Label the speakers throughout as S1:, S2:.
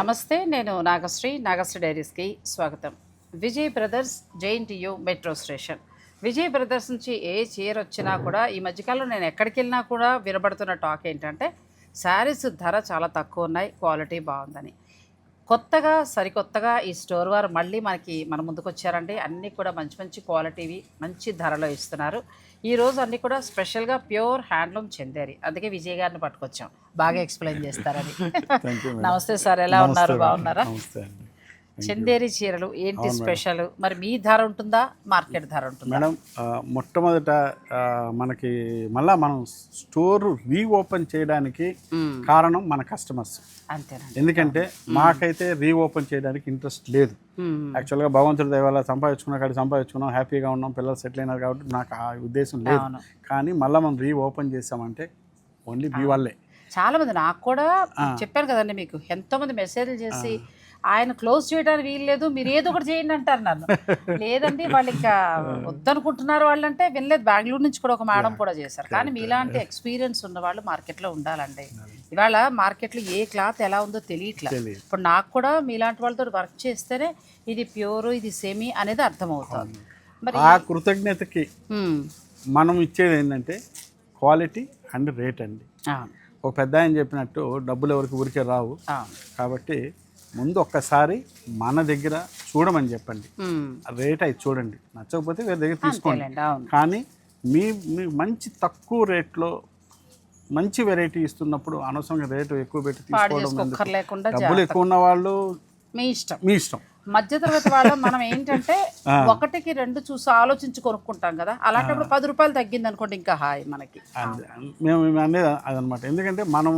S1: నమస్తే నేను నాగశ్రీ నాగశ్రీ డైరీస్కి స్వాగతం. Vijay brothers JNTU metro station. Vijay brothers నుంచి ఏ చీర వచ్చినా కూడా ఈ మధ్యకాలంలో నేను ఎక్కడికి వెళ్ళినా కూడా వినబడుతున్న టాక్ ఏంటంటే శారీస్ ధర చాలా తక్కువ ఉన్నాయి క్వాలిటీ బాగుందని. కొత్తగా సరికొత్తగా ఈ స్టోర్ వారు మళ్ళీ మనకి మన ముందుకు వచ్చారండి అన్నీ కూడా మంచి మంచి క్వాలిటీవి మంచి ధరలో ఇస్తున్నారు. ఈ రోజు అన్నీ కూడా స్పెషల్గా ప్యూర్ హ్యాండ్లూమ్ చెందేరి. అందుకే విజయ్ గారిని పట్టుకొచ్చాం. బాగా ఎక్స్ప్లెయిన్ చేస్తారని. నమస్తే సార్ ఎలా ఉన్నారు? బాగున్నారా? చందేరి చీరలు ఏంటి స్పెషల్? మరి మీ ధర ఉంటుందా? మార్కెట్ ధర ఉంటుందా?
S2: మేడం మొట్టమొదట మనకి మళ్ళా మనం స్టోర్ రీఓపెన్ చేయడానికి. కారణం మన కస్టమర్స్.
S1: అంతేనండి.
S2: ఎందుకంటే మాకైతే రీఓపెన్ చేయడానికి ఇంట్రెస్ట్ లేదు. యాక్చువల్గా భగవంతుడి దయ వల్ల సంపాదించుకున్న కాడ సంపాదించుకున్నాం హ్యాపీగా ఉన్నాం పిల్లలు సెటిల్ అయినారు కాబట్టి నాకు ఆ ఉద్దేశం లేదు. కానీ మళ్ళీ మనం రీఓపెన్ చేసామంటే ఓన్లీ మీ వల్లే.
S1: చాలా మంది నాకు కూడా చెప్పాను కదండి మీకు ఎంతో మంది మెసేజ్లు చేసి ఆయన క్లోజ్ చేయడానికి వీలు లేదు మీరు ఏదో ఒకటి చేయండి అంటారు నన్ను. లేదండి వాళ్ళు ఇంకా వద్దనుకుంటున్నారు వాళ్ళంటే వినలేదు. బెంగళూరు నుంచి కూడా ఒక మేడం కూడా చేశారు. కానీ మీలాంటి ఎక్స్పీరియన్స్ ఉన్న వాళ్ళు మార్కెట్లో ఉండాలండి. ఇవాళ మార్కెట్లో ఏ క్లాత్ ఎలా ఉందో తెలియట్లేదు
S2: తెలియదు.
S1: ఇప్పుడు నాకు కూడా మీలాంటి వాళ్ళతో వర్క్ చేస్తేనే ఇది ప్యూర్ ఇది సెమీ అనేది అర్థమవుతుంది. మరి
S2: ఆ కృతజ్ఞతకి మనం ఇచ్చేది ఏంటంటే క్వాలిటీ అండ్ రేట్ అండి. ఒక పెద్ద ఆయన చెప్పినట్టు డబ్బులు ఎవరికి ఊరికే రావు. కాబట్టి ముందు ఒక్కసారి మన దగ్గర చూడమని చెప్పండి. రేట్ అయితే చూడండి. నచ్చకపోతే వేరే దగ్గర తీసుకోండి. కానీ మీ మీ మంచి తక్కువ రేట్లో మంచి వెరైటీ ఇస్తున్నప్పుడు అనవసరంగా రేటు ఎక్కువ పెట్టి తీసుకోవడం డబ్బులు ఎక్కువ ఉన్న వాళ్ళు
S1: మీ ఇష్టం.
S2: మీ ఇష్టం.
S1: మధ్యతరగతి వాళ్ళం మనం ఏంటంటే ఒకటికి రెండు చూసి ఆలోచించి కొనుక్కుంటాం కదా. అలాంటప్పుడు పది రూపాయలు తగ్గింది అనుకోండి ఇంకా హాయ్ మనకి.
S2: మేము అనేది అదనమాట. ఎందుకంటే మనం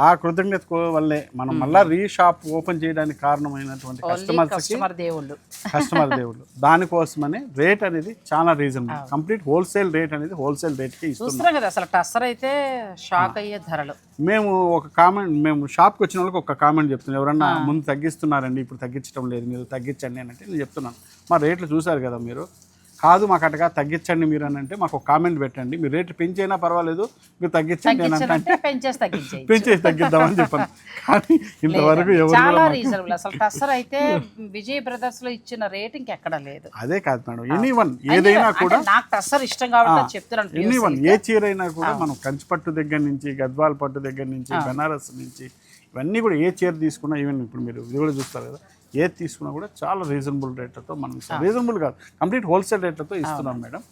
S2: ఆ కృతజ్ఞత కో- వల్లే మనం మళ్ళా రీ షాప్ ఓపెన్ చేయడానికి కారణమైనటువంటి కస్టమర్స్కి
S1: కస్టమర్ దేవుళ్ళు.
S2: కస్టమర్ దేవుడు దానికోసమనే రేట్ అనేది చాలా రీజనబుల్ కంప్లీట్ హోల్సేల్ రేట్ అనేది హోల్సేల్ రేట్కి ఇస్తున్నాం.
S1: చూస్తున్నాం కదా అసలు టస్సర్ అయితే షాక్ అయ్యే ధరలు.
S2: మేము ఒక కామెంట్ మేము షాప్కి వచ్చిన వాళ్ళకి ఒక కామెంట్ చెప్తున్నాం. ఎవరన్నా ముందు తగ్గిస్తున్నారండి ఇప్పుడు తగ్గించడం లేదు మీరు తగ్గించండి అని అంటే నేను చెప్తున్నాను. మా రేట్లు చూసారు కదా మీరు? కాదు మాకు అటగా తగ్గించండి మీరు అని అంటే మాకు ఒక కామెంట్ పెట్టండి. మీరు రేట్లు పెంచైనా పర్వాలేదు మీరు తగ్గించండి అని అంటే
S1: పెంచేసి
S2: తగ్గిద్దామని చెప్పాను. కానీ ఇంతవరకు ఎవరు
S1: చాలా రీజనబుల్ అసలు టస్సర్ అయితే విజయ్ బ్రదర్స్లో ఇచ్చిన రేట్ ఇంకెక్కడ లేదు.
S2: అదే కాదు మేడం. ఎనీ వన్ ఏదైనా కూడా
S1: నాకు టస్సర్ ఇష్టం కాబట్టి చెప్తున్నాను
S2: ఎనీ వన్ ఏ చీర అయినా కూడా మనం కంచి పట్టు దగ్గర నుంచి గద్వాల్ పట్టు దగ్గర నుంచి బెనారస్ నుంచి ఇవన్నీ కూడా ఏ చీర తీసుకున్నా ఈవెన్ ఇప్పుడు మీరు ఇది కూడా చూస్తారు కదా ఏది తీసుకున్నా కూడా చాలా రీజనబుల్ రేట్లతో మనం రీజనబుల్ కాదు కంప్లీట్ హోల్సేల్ రేట్లతో ఇస్తున్నాం మేడం.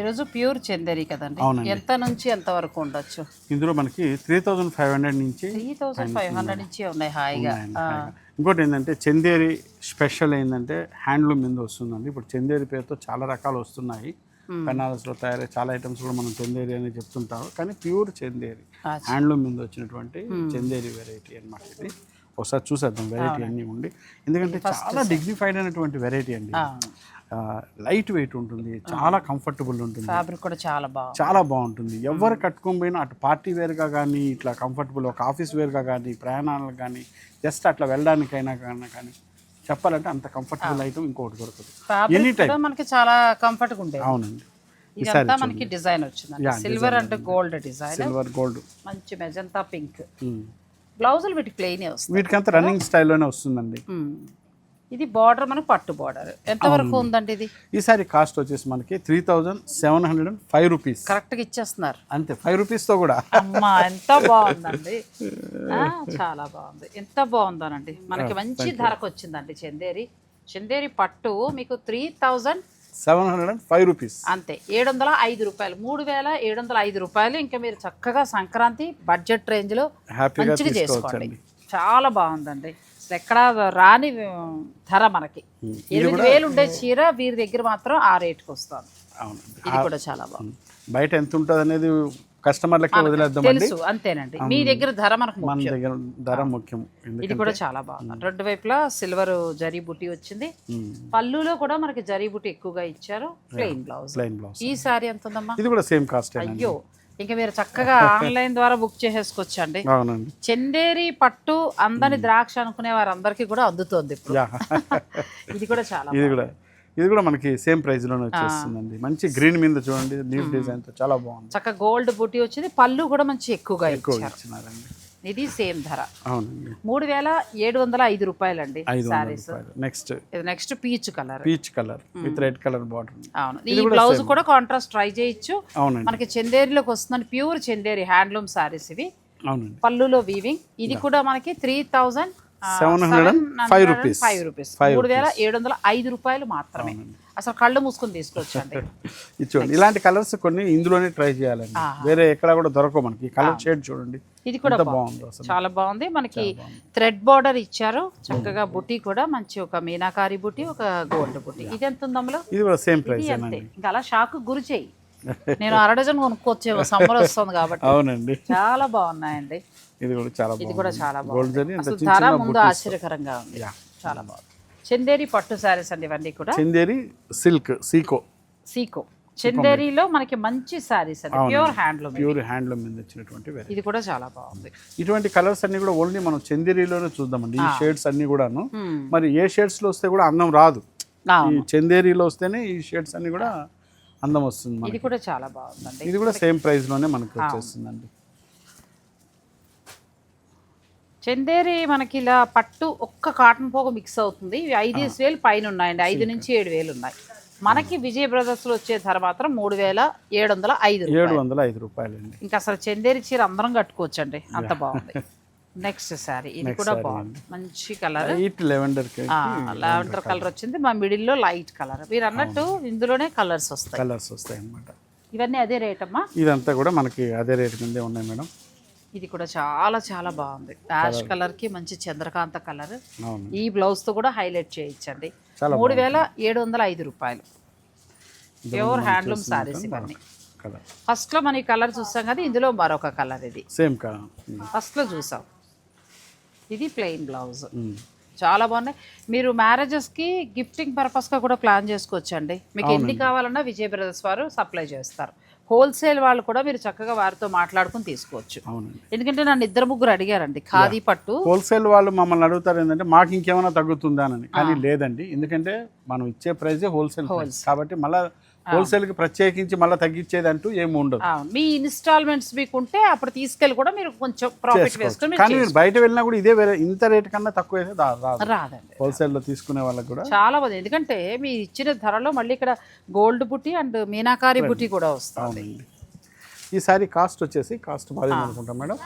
S1: ఈరోజు ప్యూర్ చందేరి కదండి. ఎంత నుంచి ఎంత వరకు ఉండొచ్చు?
S2: ఇందులో మనకి త్రీ థౌజండ్ ఫైవ్ హండ్రెడ్ నుంచి
S1: త్రీ థౌసండ్ ఫైవ్ హండ్రెడ్ నుంచి ఉన్నాయి హాయిగా.
S2: ఇంకోటి ఏంటంటే చందేరి స్పెషల్ ఏంటంటే హ్యాండ్లూమ్ మీద వస్తుందండి. ఇప్పుడు చందేరి పేరుతో చాలా రకాలు వస్తున్నాయి. బెనారస్లో తయారయ్యే చాలా ఐటమ్స్ కూడా మనం చందేరి అని చెప్తుంటారు. కానీ ప్యూర్ చందేరి. హ్యాండ్లూమ్ మీద వచ్చినటువంటి చందేరి వెరైటీ అన్నమాట ఇది. ఒకసారి చూసేద్దాం వెరైటీ అన్నీ ఉండి. ఎందుకంటే చాలా డిగ్నిఫైడ్ అయినటువంటి వెరైటీ అండి. లైట్ వెయిట్ ఉంటుంది చాలా కంఫర్టబుల్ ఉంటుంది.
S1: ఫ్యాబ్రిక్ కూడా చాలా బాగుంది
S2: చాలా బాగుంటుంది. ఎవరు కట్టుకొని పోయినా అటు పార్టీ వేర్గా కానీ ఇట్లా కంఫర్టబుల్ ఒక ఆఫీస్ వేర్గా కానీ ప్రయాణాలకు కానీ జస్ట్ అట్లా వెళ్ళడానికైనా కానీ కానీ చెప్పాలంటే అంత కంఫర్టబుల్ ఐటమ్ ఇంకోటి దొరకదు. ఎనీ
S1: కూడా మనకి చాలా కంఫర్ట్గా ఉండేది.
S2: అవునండి.
S1: ఇదంతా మనకి డిజైన్ వచ్చింది silver and. Gold design
S2: silver gold
S1: మంచి మెజంతా పింక్ బ్లౌజులు వీటికి ప్లెయిన్ వస్తాయి.
S2: వీటికంతా రన్నింగ్ స్టైల్లోనే వస్తుందండి.
S1: ఇది బార్డర్ మనకి పట్టు బార్డర్ ఎంత వరకు ఉందండి ఇది?
S2: ఈసారి కాస్ట్ వచ్చేసి మనకి three thousand seven hundred and five rupees
S1: కరెక్ట్గా ఇచ్చేస్తున్నారు.
S2: అంతే ఫైవ్ రూపీస్తో కూడా.
S1: అమ్మా ఎంత బాగుందండి. ఆ, చాలా బాగుంది. ఎంత బాగుందోనండి. మనకి మంచి ధరకు వచ్చిందండి చందేరి. చందేరి పట్టు మీకు three thousand
S2: seven hundred and five rupees.
S1: అంతే. ఏడు వందల ఐదు రూపాయలు. మూడు వేల ఏడు వందల ఐదు రూపాయలు. ఇంకా మీరు చక్కగా సంక్రాంతి బడ్జెట్ రేంజ్లో
S2: హ్యాపీగా
S1: చేసుకోండి. చాలా బాగుందండి. ఎక్కడా రాని ధర మనకి. ఎనిమిది వేలు ఉండే చీర వీరి దగ్గర మాత్రం ఆ రేటుకి వస్తుంది
S2: అవునండి.
S1: ఇది కూడా చాలా బాగుంది.
S2: బయట ఎంత ఉంటుంది అనేది కస్టమర్లకే వదిలేద్దామండి.
S1: తెలుసు అంతేనండి. మీ దగ్గర ధర మనకు
S2: మన దగ్గర ధర ముఖ్యం.
S1: ఇది కూడా చాలా బాగుంది. రెండు వైపులా సిల్వర్ జరీ బుట్టి వచ్చింది. పళ్ళులో కూడా మనకి జరీ బుట్టి ఎక్కువగా ఇచ్చారు. ప్లెయిన్ బ్లౌజ్
S2: ప్లెయిన్ బ్లౌజ్
S1: ఈ సారీ ఎంత ఉందమ్మా?
S2: ఇది కూడా సేమ్ కాస్ట్
S1: అయ్యో ఇంకా మీరు చక్కగా ఆన్లైన్ ద్వారా బుక్ చేసేసుకోవచ్చండి.
S2: అవునండి.
S1: చందేరి పట్టు అందని ద్రాక్ష అనుకునే వారందరికీ కూడా అందుతోంది ఇప్పుడు. ఇది కూడా చాలా
S2: ఇది కూడా ఇది కూడా మనకి సేమ్ ప్రైస్లోనే వచ్చేస్తుందండి. మంచి గ్రీన్ మీద చూడండి లీఫ్ డిజైన్తో చాలా బాగుంది.
S1: చక్కగా గోల్డ్ బుట్టి వచ్చింది. పళ్ళు కూడా మంచి ఎక్కువగా
S2: ఎక్కువ
S1: ఇచ్చారు.
S2: ఇచ్చినారండి.
S1: ఇది సేమ్ ధర.
S2: అవునండి.
S1: మూడు వేల ఏడు వందల ఐదు రూపాయలండి
S2: రూపాయలు. నెక్స్ట్
S1: ఇది next peach colour
S2: peach colour with red colour border
S1: అవును. ఈ బ్లౌజ్ కూడా కాంట్రాస్ట్ ట్రై చేయొచ్చు.
S2: అవునండి.
S1: మనకి చందేరిలోకి వస్తుందని ప్యూర్ చందేరి హ్యాండ్లూమ్ సారీస్ ఇవి.
S2: అవునండి.
S1: పళ్ళులో వీవింగ్ ఇది కూడా మనకి three thousand
S2: seven hundred five rupees.
S1: Five rupees. మూడు వేల ఏడు వందల ఐదు రూపాయలు మాత్రమే. అసలు కళ్ళు మూసుకొని తీసుకోవచ్చండి
S2: ఇది చూడండి. ఇలాంటి కలర్స్ కొన్ని ఇందులోనే ట్రై చేయాలండి. వేరే ఎక్కడ కూడా దొరకవు మనకి. కలర్ షేడ్ చూడండి.
S1: ఇది కూడా బాగుంది చాలా బాగుంది. మనకి థ్రెడ్ బార్డర్ ఇచ్చారు. చక్కగా బుట్టి కూడా మంచి ఒక మీనాకారి బుట్టి ఒక గోల్డ్ బుట్టి. ఇది ఎంత ఉంది అందులో?
S2: ఇది కూడా సేమ్ ప్రైస్
S1: అంతే. ఇంకా అలా షాక్ గురి చేయి. నేను అర డజన్ కొనుక్కొచ్చేమో సమ్మర్ వస్తుంది కాబట్టి.
S2: అవునండి.
S1: చాలా బాగున్నాయండి.
S2: ఇది కూడా చాలా
S1: ఇది కూడా చాలా బాగుంది. ధర ముందు ఆశ్చర్యకరంగా ఉంది. చాలా బాగుంది. చందేరి పట్టు శారీస్ అండి ఇవన్నీ కూడా.
S2: చందేరి సిల్క్ సీకో.
S1: సీకో. చందేరిలో మనకి మంచి శారీస్ అండి. ప్యూర్ హ్యాండ్లూమ్
S2: ప్యూర్ హ్యాండ్లూమ్ మీద వచ్చినటువంటి
S1: ఇది కూడా చాలా బాగుంది.
S2: ఇటువంటి కలర్స్ అన్ని కూడా ఓన్లీ మనం చందేరిలోనే చూద్దామండి. ఈ షేడ్స్ అన్ని కూడాను.
S1: Hmm.
S2: మరి ఏ షేడ్స్లో వస్తే కూడా అందం రాదు. ఈ చందేరిలో వస్తేనే ఈ షేడ్స్ అన్ని కూడా అందం వస్తుంది
S1: ఇది కూడా చాలా బాగుందండి.
S2: ఇది కూడా సేమ్ ప్రైస్లోనే మనకి వచ్చేస్తుందండి.
S1: చందేరి మనకి ఇలా పట్టు ఒక్క కాటన్ పోగ మిక్స్ అవుతుంది. ఇవి ఐదేసి వేలు పైన ఉన్నాయండి ఐదు నుంచి ఏడు వేలు ఉన్నాయి మనకి విజయ్ బ్రదర్స్లో వచ్చే ధర మాత్రం మూడు వేల ఏడు వందల ఐదు
S2: ఏడు వందల ఐదు రూపాయలండి.
S1: ఇంకా అసలు చందేరి చీర అందరం కట్టుకోవచ్చండి. అంత బాగుంది. నెక్స్ట్ శారీ ఇది కూడా బాగుంది. మంచి కలర్
S2: లెవెండర్
S1: లావెండర్ కలర్ వచ్చింది. మా మిడిల్లో లైట్ కలర్ మీరు అన్నట్టు ఇందులోనే కలర్స్ వస్తాయి.
S2: కలర్స్ వస్తాయి అన్నమాట
S1: ఇవన్నీ అదే రేట్ అమ్మా?
S2: ఇదంతా కూడా మనకి అదే రేట్ కిందే ఉన్నాయి మేడం.
S1: ఇది కూడా చాలా చాలా బాగుంది. యాష్ కలర్కి మంచి చంద్రకాంత కలర్ ఈ బ్లౌజ్తో కూడా హైలైట్ చేయించండి. మూడు వేల ఏడు వందల ఐదు రూపాయలు. ప్యూర్ హ్యాండ్లూమ్ సారీస్ ఇవన్నీ. ఫస్ట్లో మన ఈ కలర్ చూసాం కదా ఇందులో మరొక కలర్ ఇది.
S2: సేమ్ కలర్
S1: ఫస్ట్లో చూసాం. ఇది ప్లెయిన్ బ్లౌజ్ చాలా బాగున్నాయి. మీరు మ్యారేజెస్కి గిఫ్టింగ్ పర్పస్గా కూడా ప్లాన్ చేసుకోవచ్చండి. మీకు ఎన్ని కావాలన్నా విజయ్ బ్రదర్స్ వారు సప్లై చేస్తారు. హోల్సేల్ వాళ్ళు కూడా మీరు చక్కగా వారితో మాట్లాడుకుని తీసుకోవచ్చు.
S2: అవునండి.
S1: ఎందుకంటే నన్ను ఇద్దరు ముగ్గురు అడిగారండి ఖాదీ పట్టు.
S2: హోల్సేల్ వాళ్ళు మమ్మల్ని అడుగుతారు ఏంటంటే మాకు ఇంకేమైనా తగ్గుతుందా? అని. కానీ లేదండి. ఎందుకంటే మనం ఇచ్చే ప్రైజే హోల్సేల్. కాబట్టి మళ్ళీ హోల్సేల్కి ప్రత్యేకించి మళ్ళీ తగ్గించేది అంటూ ఏమి ఉండదు.
S1: మీ ఇన్స్టాల్మెంట్స్ మీకు ఉంటే అప్పుడు తీసుకెళ్ళి కూడా మీరు కొంచెం ప్రాఫిట్ వేసుకొని
S2: కానీ మీరు బయట వెళ్ళినా కూడా ఇదే వేరే ఇంత రేట్ కన్నా తక్కువ రాదు.
S1: రాదండి.
S2: హోల్సేల్లో తీసుకునే వాళ్ళకి కూడా.
S1: చాలా బాగుంది ఎందుకంటే మీరు ఇచ్చిన ధరలో మళ్ళీ ఇక్కడ గోల్డ్ బుట్టి అండ్ మీనాకారి బుట్టి కూడా వస్తుంది.
S2: అవునండి. ఈ సారీ కాస్ట్ వచ్చేసి కాస్ట్ బాగా అనుకుంటాం మేడం.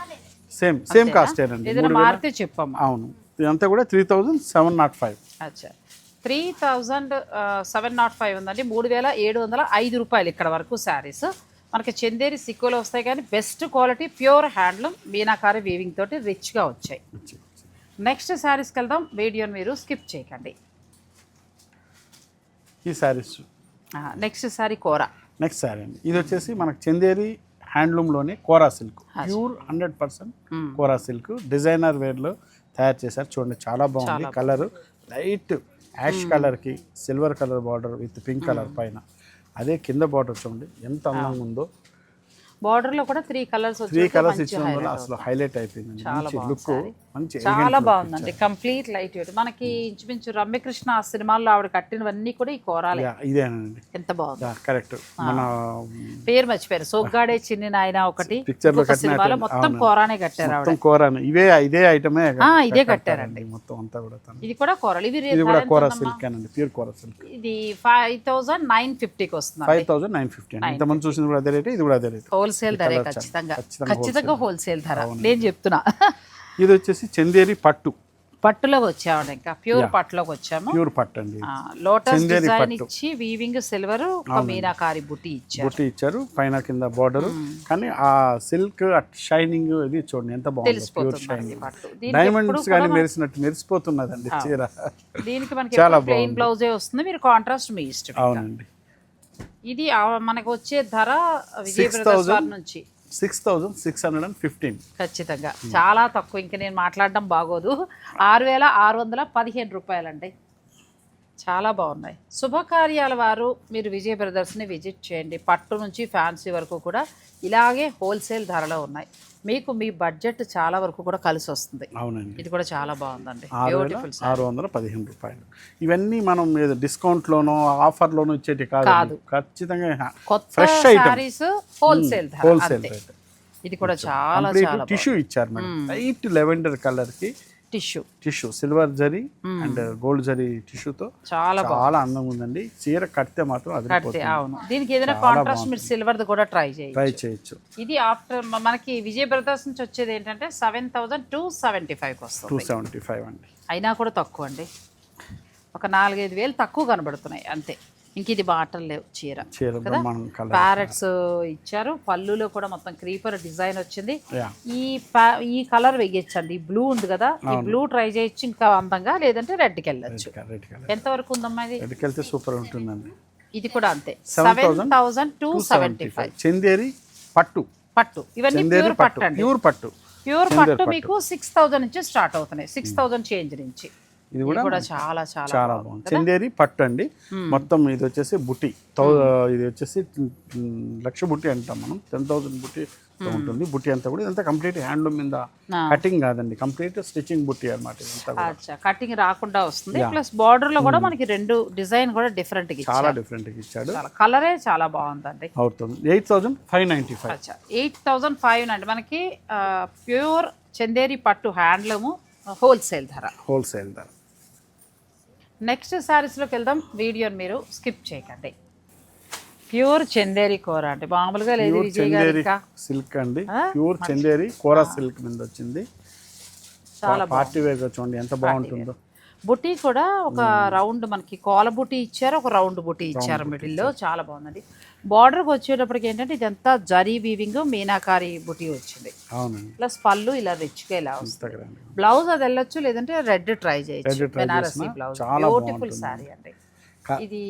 S2: Same same కాస్టేనండి.
S1: ఏదైనా మారితే చెప్పమ్మా.
S2: అవును. ఇదంతా కూడా three thousand seven nought five
S1: అచ్చా. Three thousand seven nought five ఉందండి. మూడు వేల ఏడు వందల ఐదు రూపాయలు ఇక్కడ వరకు శారీస్. మనకి చందేరి సిక్కులో వస్తాయి కానీ best quality pure handloom meenakari weaving తోటి రిచ్గా వచ్చాయి. నెక్స్ట్ శారీస్కి వెళ్దాం. వీడియోని మీరు స్కిప్ చేయకండి.
S2: ఈ శారీస్.
S1: నెక్స్ట్ శారీ కూర.
S2: నెక్స్ట్ శారీ అండి. ఇది వచ్చేసి మనకు Chanderi హ్యాండ్లూమ్లోనే kora silk. Pure hundred percent kora silk. Designer వేర్లో తయారు చేశారు. చూడండి చాలా బాగుంది. కలర్ లైట్ యాష్ కలర్కి silver colour border with pink colour పైన. అదే కింద బార్డర్ చూడండి ఎంత అందంగా ఉందో.
S1: బార్డర్లో కూడా త్రీ కలర్స్
S2: త్రీ కలర్స్ ఇచ్చడం వల్ల అసలు హైలైట్ అయిపోయింది. మంచి లుక్ మంచి
S1: చాలా బాగుందండి. కంప్లీట్ లైట్ వెయిట్ మనకి ఇంచుమించు రమ్యకృష్ణ ఆ సినిమాల్లో ఆవిడ కట్టినవన్నీ కూడా ఈ కోరాలే.
S2: ఇదేనండి.
S1: ఎంత బాగుంది.
S2: కరెక్ట్. మన
S1: పేరు మర్చిపోయారు. సోగ్గాడే చిన్ని నాయన ఒకటి.
S2: Picture లో
S1: సినిమాలో. మొత్తం. కోరానే కట్టారు ఆవిడ.
S2: కోరాను. ఇవే ఇదే ఐటమే
S1: ఆ, ఇదే కట్టారండి.
S2: మొత్తం అంతా కూడా
S1: ఇది కూడా కోరలు. ఇవి
S2: ఇది కూడా కోరా? సిల్క్ అనండి ప్యూర్ కోరా సిల్క్.
S1: ఇది ఫైవ్ థౌజండ్ నైన్ ఫిఫ్టీకి వస్తుంది
S2: ఫైవ్ థౌసండ్ నైన్ ఫిఫ్టీ అండి. ఇంతమంది చూసింది కూడా అదే రేట్ ఇది కూడా అదే రేట్.
S1: హోల్సేల్ ధరే ఖచ్చితంగా.
S2: ఖచ్చితంగా
S1: హోల్సేల్. ధర. నేను చెప్తున్నా.
S2: ఇది వచ్చేసి చందేరి పట్టు.
S1: పట్టులోకి వచ్చామండి ఇంకా. ప్యూర్ పట్టులోకి వచ్చాము.
S2: ప్యూర్ పట్టు అండి.
S1: Lotus design. ఇచ్చి వీవింగ్ సిల్వర్ ఒక మీనాకారి బుట్టి ఇచ్చారు.
S2: బుట్టి ఇచ్చారు పైన కింద బార్డర్ కానీ ఆ సిల్క్ షైనింగ్ ఇది చూడండి ఎంత బాగుంది ప్యూర్ షైనింగ్ డైమండ్స్ కానీ మెరిసినట్టు మెరిసిపోతున్నదండి చీర.
S1: దీనికి మనకి
S2: చాలా
S1: ప్లెయిన్ బ్లౌజే వస్తుంది మీరు కాంట్రాస్ట్ మీ ఇష్టం
S2: అవునండి.
S1: ఇది మనకు వచ్చే ధర విజయ్ నుంచి.
S2: Six thousand six hundred and fifteen.
S1: ఖచ్చితంగా. చాలా తక్కువ. ఇంక నేను మాట్లాడడం బాగోదు. ఆరు వేల ఆరు వందల పదిహేను రూపాయలండి. చాలా బాగున్నాయి. శుభకార్యాల వారు మీరు విజయ బ్రదర్స్ని విజిట్ చేయండి. పట్టు నుంచి ఫ్యాన్సీ వరకు కూడా ఇలాగే హోల్సేల్ ధరలో ఉన్నాయి. మీకు మీ బడ్జెట్ చాలా వరకు కూడా కలిసి వస్తుంది.
S2: అవునండి.
S1: ఇది కూడా చాలా బాగుందండి.
S2: ఆరు వందల పదిహేను రూపాయలు. ఇవన్నీ మనం ఏదో డిస్కౌంట్లోనో ఆఫర్లోనో ఇచ్చేటి కాదు. ఖచ్చితంగా
S1: కొత్త
S2: ఫ్రెష్
S1: శారీస్ హోల్సేల్
S2: హోల్సేల్
S1: ఇది కూడా చాలా
S2: టిష్యూ ఇచ్చారు మేడం. లైట్ లెవెండర్ కలర్కి
S1: tissue.
S2: Tissue silver zari and gold zari టిష్యూతో
S1: చాలా
S2: చాలా అందంగా ఉందండి. చీర కడితే మాత్రం అదిరిపోతుంది.
S1: అవును. దీనికి ఏదైనా కాంట్రాస్ట్ మీరు సిల్వర్ది కూడా ట్రై చేయండి
S2: ట్రై చేయొచ్చు.
S1: ఇది ఆఫ్టర్ మనకి విజయ్ బ్రదర్స్ నుంచి వచ్చేది ఏంటంటే సెవెన్ థౌజండ్ టూ సెవెంటీ ఫైవ్కి
S2: టూ
S1: వస్తుంది.
S2: సెవెంటీ ఫైవ్ అండి.
S1: అయినా కూడా తక్కువ అండి. ఒక నాలుగైదు వేలు తక్కువ కనబడుతున్నాయి అంతే. ఇంక ఇది బాటలు లేవు చీర. ప్యారెట్స్ ఇచ్చారు. పళ్ళులో కూడా మొత్తం క్రీపర్ డిజైన్ వచ్చింది. ఈ ఈ కలర్ వెయ్యొచ్చండి. ఈ బ్లూ ఉంది కదా? ఈ బ్లూ ట్రై చేయొచ్చు ఇంకా అందంగా లేదంటే రెడ్కి వెళ్ళొచ్చు. ఎంత వరకు ఉందమ్మా ఇది?
S2: రెడ్కి వెళ్తే సూపర్ ఉంటుందండి.
S1: ఇది కూడా అంతే.
S2: 7,000
S1: seven thousand two seventy five
S2: Chanderi పట్టు.
S1: పట్టు. ఇవన్నీ ప్యూర్
S2: పట్టు. ప్యూర్ పట్టు.
S1: ప్యూర్ పట్టు మీకు సిక్స్ థౌజండ్ నుంచి స్టార్ట్ అవుతున్నాయి. సిక్స్ థౌజండ్ చేంజ్ నుంచి.
S2: ఇది కూడా
S1: చాలా చాలా
S2: చాలా బాగుంది చందేరి పట్టు అండి మొత్తం ఇది వచ్చేసి బుట్టి. ఇది వచ్చేసి లక్ష బుట్టి అంటాం మనం. టెన్ థౌసండ్ బుట్టి ఉంటుంది. బుట్టి అంతా కూడా ఇదంతా కంప్లీట్ హ్యాండ్లూమ్ మీద. కటింగ్ కాదండి. కంప్లీట్ స్టిచ్చింగ్ బుట్టి అనమాట ఇదంతా
S1: కటింగ్ రాకుండా వస్తుంది. ప్లస్ బార్డర్లో కూడా మనకి రెండు డిజైన్ కూడా డిఫరెంట్
S2: చాలా డిఫరెంట్గా ఇచ్చాడు.
S1: కలరే చాలా బాగుందండి.
S2: అవుతుంది. Eight thousand five ninety five.
S1: Eight thousand five అండి మనకి ప్యూర్ చందేరి పట్టు హ్యాండ్లూము హోల్సేల్ ధర.
S2: హోల్సేల్ ధర.
S1: నెక్స్ట్ శారీస్లోకి వెళ్దాం. వీడియోని మీరు స్కిప్ చేయకండి. ప్యూర్ చందేరి కూర అంటే మామూలుగా లేదు
S2: చందేరి సిల్క్ అండి. ప్యూర్ చందేరి కోరా సిల్క్ మీద వచ్చింది.
S1: చాలా
S2: పార్టీ వేర్ చూడండి ఎంత బాగుంటుందో.
S1: బుటీ కూడా ఒక రౌండ్ మనకి కోల బుటీ ఇచ్చారు ఒక రౌండ్ బుటీ ఇచ్చారు మిడిల్లో. చాలా బాగుందండి. బార్డర్కి వచ్చేటప్పటికి ఏంటంటే ఇదంతా జరీ వీవింగ్ మీనాకారి బుటీ వచ్చింది. ప్లస్ పళ్ళు ఇలా రిచ్గా ఇలా వస్తుంది. బ్లౌజ్ అది వెళ్ళొచ్చు లేదంటే రెడ్ ట్రై చేయొచ్చు. బెనారసీ బ్లౌజ్. బ్యూటిఫుల్ శారీ అండి. ఇది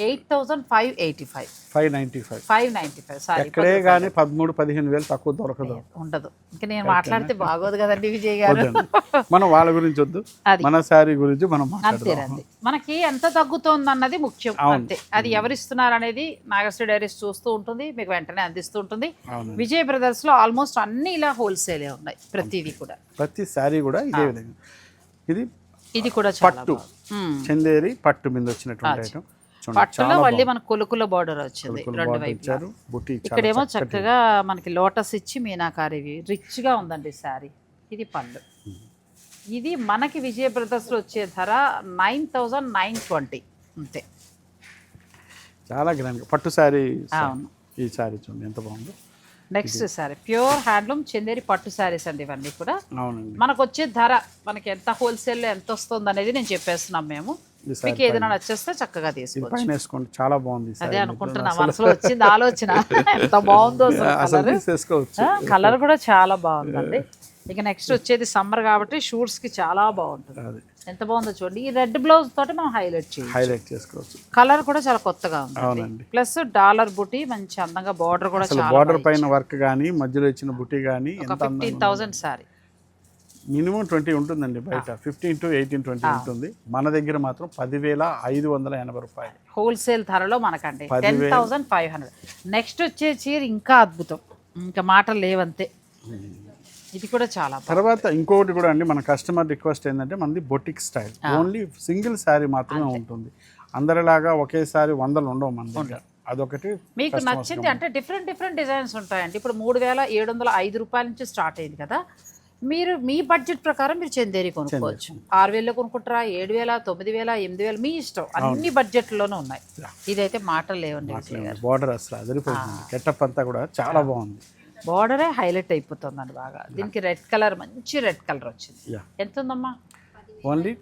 S1: eight thousand five eighty five.
S2: Five ninety five.
S1: Five ninety five. Sari
S2: ఎక్కడే కానీ పదమూడు పదిహేను వేలు తక్కువ దొరకదు.
S1: ఉండదు. ఇంకా నేను మాట్లాడితే బాగోదు కదండి విజయ్ గారు.
S2: మనం వాళ్ళ గురించి వద్దు. మన శారీ గురించి మనం
S1: అంతేనండి. మనకి ఎంత తగ్గుతోంది అన్నది ముఖ్యం అంతే. అది ఎవరిస్తున్నారు అనేది నాగశ్రీ డైరీస్ చూస్తూ ఉంటుంది మీకు వెంటనే అందిస్తూ ఉంటుంది. విజయ్ బ్రదర్స్లో ఆల్మోస్ట్ అన్ని ఇలా హోల్సేలే ఉన్నాయి ప్రతిదీ కూడా.
S2: ప్రతి శారీ కూడా ఇదే విధంగా. ఇది
S1: ఇది కూడా
S2: పట్టు. చందేరి పట్టు మీద వచ్చినటువంటి ఐటమ్
S1: పట్టులో మళ్ళీ మనకు కొలుకుల బార్డర్ వచ్చింది రెండు
S2: చాలా
S1: ఇక్కడేమో చక్కగా మనకి లోటస్ ఇచ్చి మీనాకారివి రిచ్గా ఉందండి శారీ ఇది పళ్ళు. ఇది మనకి విజయ బ్రదర్స్లో వచ్చే ధర నైన్ థౌజండ్ నైన్ ట్వంటీ. అంతే.
S2: చాలా గ్రాండ్ పట్టు శారీ
S1: అవును.
S2: ఈ శారీ చూడండి ఎంత బాగుందో.
S1: Next sari pure handloom Chanderi పట్టు శారీస్ అండి ఇవన్నీ కూడా. మనకు వచ్చే ధర మనకి ఎంత హోల్సేల్లో ఎంత వస్తుంది అనేది నేను చెప్పేస్తున్నాం మేము. మీకు ఏదైనా నచ్చేస్తే చక్కగా తీసుకోవచ్చు.
S2: వేసుకోండి. చాలా బాగుంది
S1: అదే అనుకుంటున్నా మనసులో వచ్చింది ఆలోచన. ఎంత బాగుందో కలర్ కూడా చాలా బాగుందండి. ఇక నెక్స్ట్ వచ్చేది సమ్మర్ కాబట్టి షూట్స్కి చాలా బాగుంటుంది.
S2: అది.
S1: ఎంత బాగుందో చూడండి. ఈ రెడ్ బ్లౌజ్ తోటి మనం హైలైట్ చేయాలి
S2: హైలైట్ చేసుకోవచ్చు.
S1: కలర్ కూడా చాలా కొత్తగా ఉంది ప్లస్ డాలర్ బుటీ మంచి అందంగా బార్డర్ కూడా
S2: బార్డర్ పైన వర్క్ కానీ మధ్యలో ఇచ్చిన బుట్టి కానీ
S1: fifteen thousand sari
S2: minimum twenty ఉంటుందండి బయట. ఫిఫ్టీన్ టు ఎయిటీన్ ట్వంటీ ఉంటుంది. మన దగ్గర మాత్రం పదివేల ఐదు వందల ఎనభై రూపాయలు.
S1: హోల్సేల్ ధరలో మనకండి. Ten thousand five hundred. Next వచ్చే చీర ఇంకా అద్భుతం. ఇంకా మాటలు లేవంతే. ఇది కూడా చాలా.
S2: తర్వాత ఇంకొకటి కూడా అండి మన కస్టమర్ రిక్వెస్ట్ ఏంటంటే మనది boutique style only single sari మాత్రమే ఉంటుంది. అందరిలాగా ఒకేసారి వందలు ఉండవు మన దగ్గర. అదొకటి
S1: మీకు నచ్చింది అంటే డిఫరెంట్ డిఫరెంట్ డిజైన్స్ ఉంటాయండి. ఇప్పుడు మూడు వేల ఏడు వందల ఐదు రూపాయల నుంచి స్టార్ట్ అయింది కదా. మీరు మీ బడ్జెట్ ప్రకారం మీరు చందేరి కొనుక్కోవచ్చు. ఆరు వేలలో కొనుక్కుంటారా ఏడు వేల తొమ్మిది వేల ఎనిమిది వేల మీ ఇష్టం. అన్ని బడ్జెట్లోనే ఉన్నాయి. ఇదైతే మాటలు లేవండి
S2: బార్డర్ అసలు అదిరిపోతుంది. గెటప్ అంతా కూడా చాలా బాగుంది.
S1: బార్డరే హైలైట్ అయిపోతుందండి బాగా. దీనికి రెడ్ కలర్ మంచి రెడ్ కలర్ వచ్చింది. ఎంత ఉందమ్మా?
S2: ఓన్లీ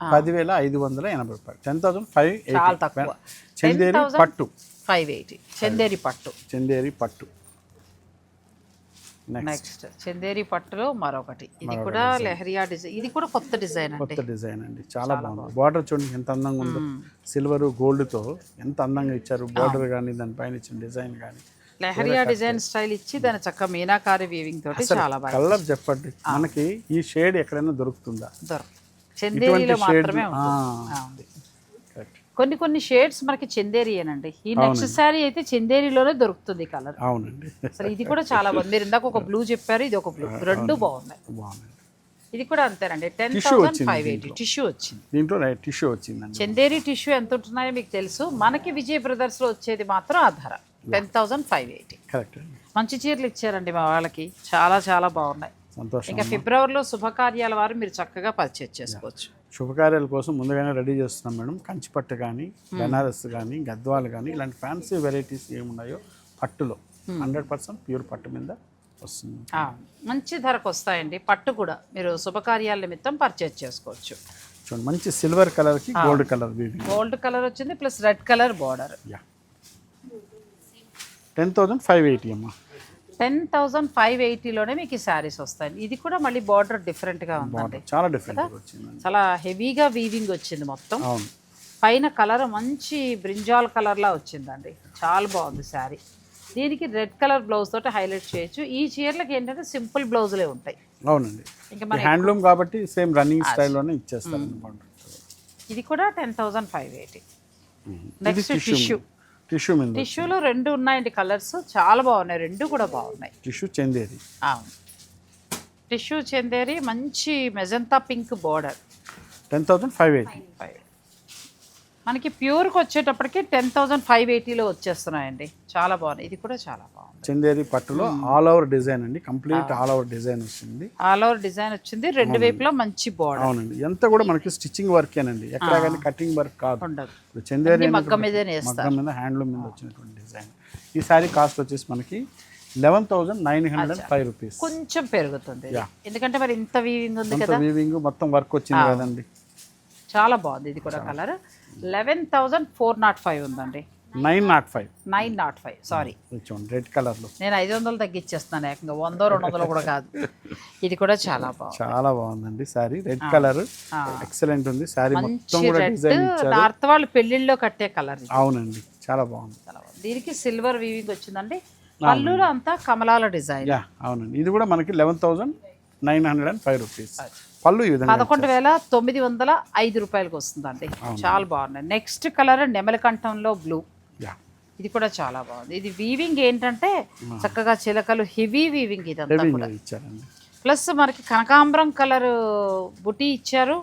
S2: పదివేల ఐదు వందల ఎనభై రూపాయలు. టెన్ థౌసండ్ ఫైవ్
S1: చాలా తక్కువ.
S2: చందేరి
S1: 10,000
S2: పట్టు.
S1: ఫైవ్ ఎయిటీ చందేరి పట్టు.
S2: చందేరి పట్టు. నెక్స్ట్
S1: చందేరి పట్టులో మరొకటి. ఇది కూడా లెహరియా డిజైన్. ఇది కూడా కొత్త డిజైన్ అండి.
S2: కొత్త డిజైన్ అండి. చాలా బాగుంది. బార్డర్ చూడండి ఎంత అందంగా ఉందో. సిల్వర్ గోల్డ్తో ఎంత అందంగా ఇచ్చారు. బార్డర్ కానీ దానిపైన ఇచ్చిన డిజైన్ కానీ
S1: లెహరియా డిజైన్ స్టైల్ ఇచ్చి దాని చక్క మీనాకారి వీవింగ్ తోటి చాలా బాగా
S2: కలర్ చెప్పండి. మనకి ఈ షేడ్ ఎక్కడైనా దొరుకుతుందా?
S1: దొరకదు. చందేరిలో మాత్రమే ఉంటుంది. కొన్ని కొన్ని షేడ్స్ మనకి చందేరియేనండి. ఈ నెక్స్ట్ శారీ అయితే చందేరిలోనే దొరుకుతుంది కలర్.
S2: అవునండి.
S1: అసలు ఇది కూడా చాలా బాగుంది. మీరు ఇందాక ఒక బ్లూ చెప్పారు ఇది ఒక బ్లూ రెండు బాగున్నాయి. ఇది కూడా అంతేనండి. టెన్ థౌసండ్
S2: వచ్చింది
S1: ఫైవ్ ఎయిటీ టిష్యూ వచ్చింది.
S2: దీంట్లో టిష్యూ వచ్చిందండి.
S1: చందేరి టిష్యూ ఎంత ఉంటున్నాయో మీకు తెలుసు. మనకి విజయ్ బ్రదర్స్లో వచ్చేది మాత్రం ఆ ధర ten thousand five eighty
S2: correct
S1: మంచి చీరలు ఇచ్చారండి మా వాళ్ళకి. చాలా చాలా బాగున్నాయి. ఇంకా ఫిబ్రవరిలో శుభకార్యాల వారు మీరు చక్కగా పర్చేజ్ చేసుకోవచ్చు.
S2: శుభకార్యాల కోసం ముందుగానే రెడీ చేస్తున్నాం మేడం. కంచిపట్టు కానీ బెనారస్ కానీ గద్వాలు కానీ ఇలాంటి ఫ్యాన్సీ వెరైటీస్ ఏమున్నాయో పట్టులో. హండ్రెడ్ పర్సెంట్ ప్యూర్ పట్టు మీద వస్తుంది.
S1: మంచి ధరకు వస్తాయండి. పట్టు కూడా మీరు శుభకార్యాల నిమిత్తం పర్చేజ్ చేసుకోవచ్చు.
S2: చూడండి మంచి సిల్వర్ కలర్కి గోల్డ్ కలర్
S1: గోల్డ్ కలర్ వచ్చింది plus red colour border
S2: ten thousand five eighty అమ్మా.
S1: టెన్ థౌజండ్ ఫైవ్ ఎయిటీలోనే మీకు ఈ శారీస్ వస్తాయి. ఇది కూడా మళ్ళీ బార్డర్ డిఫరెంట్గా ఉందండి.
S2: చాలా డిఫరెంట్
S1: చాలా హెవీగా వీవింగ్ వచ్చింది మొత్తం. పైన కలర్ మంచి బ్రింజాల్ కలర్లా వచ్చిందండి. చాలా బాగుంది శారీ. దీనికి రెడ్ కలర్ బ్లౌజ్ తోటి హైలైట్ చేయొచ్చు. ఈ చీరలకి ఏంటంటే సింపుల్ బ్లౌజులే ఉంటాయి.
S2: అవునండి.
S1: ఇంకా మన
S2: హ్యాండ్లూమ్ కాబట్టి సేమ్ రన్నింగ్ స్టైల్లోనే ఇచ్చేస్తారు
S1: ఇది కూడా ten thousand five eighty. Next tissue.
S2: Tissue మీద
S1: టిష్యూలో రెండు ఉన్నాయండి కలర్స్. చాలా బాగున్నాయి. రెండు కూడా బాగున్నాయి.
S2: టిష్యూ చెందేది
S1: అవును. టిష్యూ చెందేరి మంచి magenta pink border.
S2: Ten thousand five eighty.
S1: Five మనకి ప్యూర్కి వచ్చేటప్పటికి టెన్ థౌజండ్ ఫైవ్ ఎయిటీలో వచ్చేస్తున్నాయండి. చాలా బాగున్నాయి. ఇది కూడా చాలా బాగుంది.
S2: చందేరి పట్టులో ఆల్ ఓవర్ డిజైన్ అండి. కంప్లీట్ ఆల్ ఓవర్ డిజైన్ వస్తుంది.
S1: ఆల్ ఓవర్ డిజైన్ వచ్చింది. రెండు వైపులా మంచి బార్డర్
S2: అవునండి. ఎంత కూడా మనకి స్టిచ్చింగ్ వర్కేనండి. ఎక్కడ కానీ కటింగ్ వర్క్ కాదు.
S1: ఉండదు.
S2: చందేరి
S1: మగ్గం మీదే
S2: హ్యాండ్లూమ్ మీద వచ్చినటువంటి డిజైన్. ఈ సారీ కాస్ట్ వచ్చేసి మనకి eleven thousand nine hundred and five rupees.
S1: కొంచెం పెరుగుతుంది. ఎందుకంటే మరి ఇంత వీవింగ్ ఉంది కదా.
S2: వీవింగ్ మొత్తం వర్క్ వచ్చింది కదండి.
S1: చాలా బాగుంది. ఇది కూడా colour eleven thousand four nought five ఉందండి.
S2: Nine nought five.
S1: Nine nought five sari.
S2: చూడండి రెడ్ కలర్లో.
S1: నేను ఐదు వందలు తగ్గించేస్తాను ఏకంగా వందో రెండు వందలు కూడా కాదు. ఇది కూడా చాలా బాగుంది.
S2: చాలా బాగుందండి సారీ రెడ్ కలర్. ఎక్సలెంట్ ఉంది. సారీ మొత్తం కూడా డిజైన్
S1: నార్త్ వాళ్ళు పెళ్ళిళ్ళలో కట్టే కలర్
S2: అవునండి చాలా బాగుంది.
S1: చాలా బాగుంది. దీనికి సిల్వర్ వీవింగ్ వచ్చిందండి. పళ్ళులో అంతా కమలాల డిజైన్.
S2: అవునండి. ఇది కూడా మనకి eleven thousand nine hundred and five rupees. పళ్ళు ఈ విధంగా
S1: పదకొండు వేల తొమ్మిది వందల ఐదు రూపాయలకి వస్తుందండి. చాలా బాగున్నాయి. నెక్స్ట్ కలర్ నెమలికంఠంలో బ్లూ ఇది కూడా చాలా బాగుంది. ఇది వీవింగ్ ఏంటంటే చక్కగా చిలకలు హెవీ వీవింగ్ ఇదంతా
S2: హెవీ
S1: కూడా.
S2: ఇచ్చారండి.
S1: ప్లస్ మనకి కనకాంబరం కలర్ బుటీ ఇచ్చారు.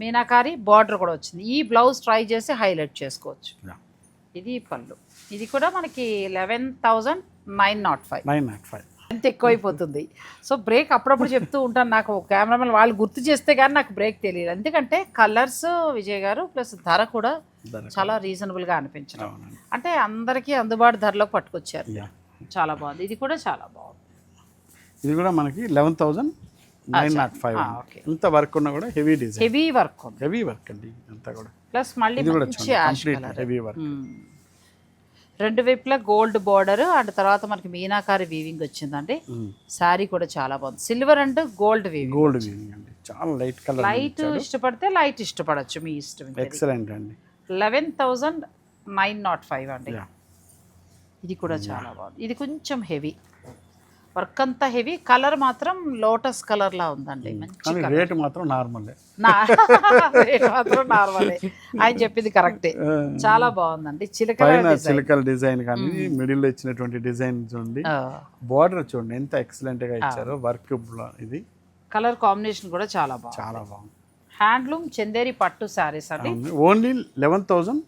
S1: మీనాకారి బార్డర్ కూడా వచ్చింది. ఈ బ్లౌజ్ ట్రై చేసి హైలైట్ చేసుకోవచ్చు. ఇది పళ్ళు. ఇది కూడా మనకి eleven thousand nine nought five
S2: nine nought five
S1: ఎంత ఎక్కువైపోతుంది. సో బ్రేక్ అప్పుడప్పుడు చెప్తూ ఉంటాను. నాకు కెమెరామెన్ వాళ్ళు గుర్తు చేస్తే కానీ నాకు బ్రేక్ తెలియదు. ఎందుకంటే కలర్స్ విజయ్ గారు ప్లస్ ధర కూడా చాలా రీజనబుల్గా అనిపించడం. అంటే అందరికీ అందుబాటు ధరలో పట్టుకొచ్చారు. చాలా బాగుంది. ఇది కూడా చాలా బాగుంది.
S2: ఇది కూడా మనకి eleven thousand nine nought five
S1: okay.
S2: ఇంత వర్క్ ఉన్నా కూడా heavy design.
S1: Heavy work
S2: heavy work అండి. అంతా కూడా.
S1: ప్లస్ మళ్ళీ
S2: ఇది కూడా కంప్లీట్ హెవీ వర్క్.
S1: రెండు వైపులా గోల్డ్ బార్డర్ అండ్ తర్వాత మనకి మీనాకారి వీవింగ్ వచ్చిందండి. శారీ కూడా చాలా బాగుంది. Silver and gold weaving
S2: gold weaving అండి. చాలా లైట్ కలర్
S1: లైట్ ఇష్టపడితే లైట్ ఇష్టపడచ్చు మీ ఇష్టం
S2: ఎక్సలెంట్ అండి.
S1: Eleven thousand nine nought five అండి. ఇది కూడా చాలా బాగుంది. ఇది కొంచెం హెవీ వర్క్ అంతా హెవీ. కలర్ మాత్రం లోటస్ కలర్ లా ఉందండి.
S2: కానీ రేటు మాత్రం నార్మలే.
S1: రేట్ మాత్రం నార్మలే. ఆయన చెప్పింది కరెక్టే. చాలా బాగుందండి. చిలకల
S2: చిలకల డిజైన్ కానీ మిడిల్లో ఇచ్చినటువంటి డిజైన్ చూడండి. బార్డర్ చూడండి ఎంత ఎక్సలెంట్గా ఇచ్చారో వర్క్ ఇది.
S1: కలర్ కాంబినేషన్ కూడా చాలా బాగుంది.
S2: చాలా బాగుంది.
S1: హ్యాండ్లూమ్ చందేరి పట్టు శారీస్ అండి.
S2: Only eleven thousand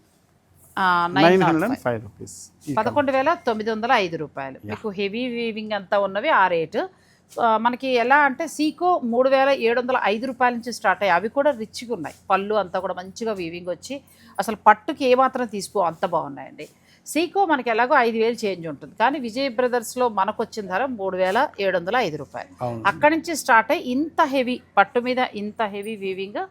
S1: nine
S2: five rupees
S1: పదకొండు వేల తొమ్మిది వందల ఐదు రూపాయలు. మీకు హెవీ వీవింగ్ అంతా ఉన్నవి ఆ రేటు మనకి ఎలా అంటే సీకో మూడు వేల ఏడు వందల ఐదు రూపాయల నుంచి స్టార్ట్ అయ్యాయి. అవి కూడా రిచ్గా ఉన్నాయి. పళ్ళు అంతా కూడా మంచిగా వీవింగ్ వచ్చి అసలు పట్టుకి ఏమాత్రం తీసుకో అంత బాగున్నాయండి. సీకో మనకి ఎలాగో ఐదు వేలు చేంజ్ ఉంటుంది. కానీ విజయ్ బ్రదర్స్లో మనకు వచ్చిన ధర మూడు వేల ఏడు వందల ఐదు రూపాయలు. అక్కడి నుంచి స్టార్ట్ అయ్యి ఇంత హెవీ పట్టు మీద ఇంత హెవీ వీవింగ్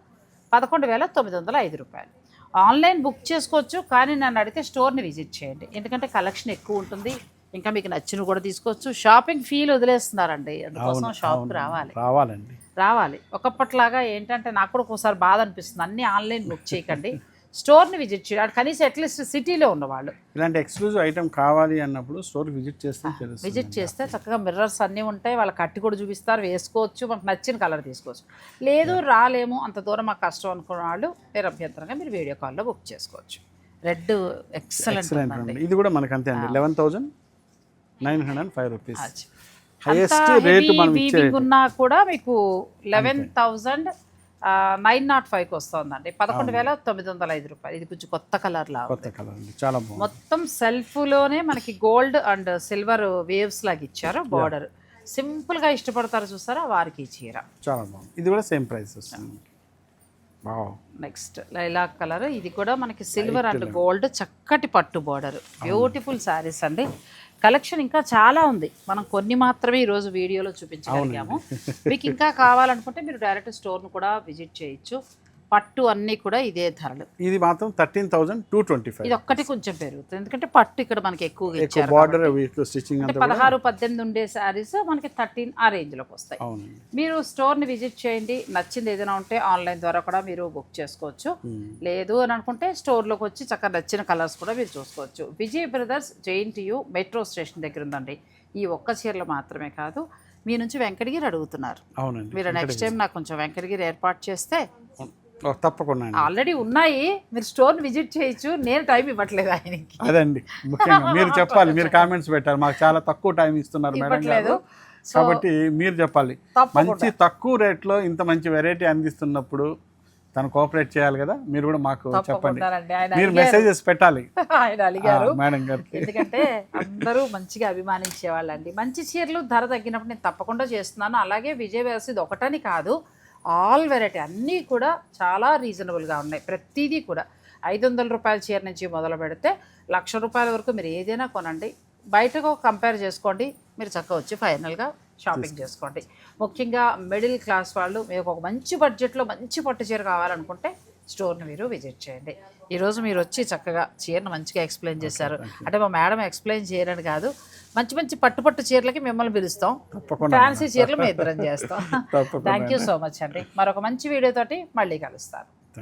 S1: పదకొండు వేల తొమ్మిది వందల ఐదు రూపాయలు. ఆన్లైన్ బుక్ చేసుకోవచ్చు కానీ నన్ను అడిగితే స్టోర్ని విజిట్ చేయండి. ఎందుకంటే కలెక్షన్ ఎక్కువ ఉంటుంది ఇంకా మీకు నచ్చినవి కూడా తీసుకోవచ్చు. షాపింగ్ ఫీల్ వదిలేస్తున్నారండి అందుకోసం షాప్కి రావాలి.
S2: రావాలండి.
S1: రావాలి. ఒకప్పట్లాగా ఏంటంటే నాకు కూడా ఒకసారి బాధ అనిపిస్తుంది అన్ని ఆన్లైన్ బుక్ చేయకండి. స్టోర్ని విజిట్ చేయాలి. కనీసం అట్లీస్ట్ సిటీలో ఉన్నవాళ్ళు.
S2: ఇలాంటి ఎక్స్క్లూజివ్ ఐటమ్ కావాలి అన్నప్పుడు స్టోర్ విజిట్ చేస్తే
S1: విజిట్ చేస్తే చక్కగా మిర్రర్స్ అన్నీ ఉంటాయి. వాళ్ళ కట్టి కూడా చూపిస్తారు వేసుకోవచ్చు మనకు నచ్చిన కలర్ తీసుకోవచ్చు. లేదు రాలేము అంత దూరం మాకు కష్టం అనుకున్న వాళ్ళు మీరు అభ్యంతరంగా మీరు వీడియో కాల్లో బుక్ చేసుకోవచ్చు. రెడ్ ఎక్సలెంట్
S2: ఇది కూడా మనకి అంతే అండి. Eleven thousand nine hundred and five rupees highest rate మనం
S1: ఉన్నా కూడా మీకు లెవెన్ థౌజండ్ నైన్ నాట్ ఫైవ్కి వస్తుందండి. పదకొండు వేల తొమ్మిది వందల ఐదు రూపాయలు. ఇది కొంచెం కొత్త కలర్లా
S2: కొత్త కలర్ చాలా
S1: మొత్తం సెల్ఫ్లోనే మనకి గోల్డ్ అండ్ సిల్వర్ వేవ్స్ లాగా ఇచ్చారు బార్డర్. సింపుల్గా ఇష్టపడతారు చూసారా? వారికి చీర.
S2: చాలా బాగుంది. ఇది కూడా same price
S1: next lilac colour. ఇది కూడా మనకి సిల్వర్ అండ్ గోల్డ్ చక్కటి పట్టు బార్డర్. బ్యూటిఫుల్ శారీస్ అండి. కలెక్షన్ ఇంకా చాలా ఉంది. మనం కొన్ని మాత్రమే ఈరోజు వీడియోలో చూపించగలిగాము. మీకు ఇంకా కావాలనుకుంటే మీరు డైరెక్ట్ స్టోర్ను కూడా విజిట్ చేయొచ్చు. పట్టు అన్నీ కూడా ఇదే ధరలు.
S2: ఇది మాత్రం thirteen thousand two twenty five
S1: ఇది ఒక్కటి కొంచెం పెరుగుతుంది. ఎందుకంటే పట్టు ఇక్కడ మనకి ఎక్కువగా
S2: బార్డర్ స్టిచ్చింగ్
S1: పదహారు పద్దెనిమిది ఉండే శారీస్ మనకి థర్టీన్ ఆ రేంజ్లోకి వస్తాయి.
S2: అవునండి.
S1: మీరు స్టోర్ని విజిట్ చేయండి. నచ్చింది ఏదైనా ఉంటే ఆన్లైన్ ద్వారా కూడా మీరు బుక్ చేసుకోవచ్చు. లేదు అని అనుకుంటే స్టోర్లోకి వచ్చి చక్కగా నచ్చిన కలర్స్ కూడా మీరు చూసుకోవచ్చు. Vijay brothers JNTU metro station దగ్గర ఉందండి. ఈ ఒక్క చీరలు మాత్రమే కాదు. మీ నుంచి వెంకటగిరి అడుగుతున్నారు.
S2: అవునండి.
S1: మీరు నెక్స్ట్ టైం నాకు కొంచెం వెంకటగిరి ఏర్పాటు చేస్తే
S2: తప్పకుండా
S1: ఆల్రెడీ ఉన్నాయి. మీరు స్టోర్ని విజిట్ చేయొచ్చు. నేను టైం ఇవ్వట్లేదు ఆయనకి.
S2: అదండి. ముఖ్యంగా మీరు చెప్పాలి. మీరు కామెంట్స్ పెట్టారు మాకు చాలా తక్కువ టైం ఇస్తున్నారు మేడం గారు. కాబట్టి మీరు చెప్పాలి. మంచి తక్కువ రేట్లో ఇంత మంచి వెరైటీ అందిస్తున్నప్పుడు తను కోఆపరేట్ చేయాలి కదా? మీరు కూడా మాకు చెప్పండి. మీరు. మెసేజెస్ పెట్టాలి.
S1: ఆయన అడిగారు.
S2: మేడం గారికి.
S1: ఎందుకంటే అందరూ మంచిగా అభిమానించే వాళ్ళండి మంచి చీరలు ధర తగ్గినప్పుడు నేను తప్పకుండా చేస్తున్నాను. అలాగే విజయ్ ఇది ఒకటని కాదు. ఆల్ వెరైటీ అన్నీ కూడా చాలా రీజనబుల్గా ఉన్నాయి. ప్రతిదీ కూడా ఐదు వందల రూపాయల చీర నుంచి మొదలు పెడితే లక్ష రూపాయల వరకు మీరు ఏదైనా కొనండి. బయటకు కంపేర్ చేసుకోండి. మీరు చక్కగా వచ్చి ఫైనల్గా షాపింగ్ చేసుకోండి. ముఖ్యంగా మిడిల్ క్లాస్ వాళ్ళు మీకు ఒక మంచి బడ్జెట్లో మంచి పట్టు చీర కావాలనుకుంటే స్టోర్ని మీరు విజిట్ చేయండి. ఈరోజు మీరు వచ్చి చక్కగా చీరను మంచిగా ఎక్స్ప్లెయిన్ చేశారు. అంటే మా మేడం ఎక్స్ప్లెయిన్ చేయరని కాదు మంచి మంచి పట్టు పట్టు చీరలకి మిమ్మల్ని పిలుస్తాం. ఫ్యాన్సీ చీరలు మేము ఇద్దరం చేస్తాం. థ్యాంక్ యూ సో మచ్ అండి. మరొక మంచి వీడియోతోటి మళ్ళీ కలుస్తాను.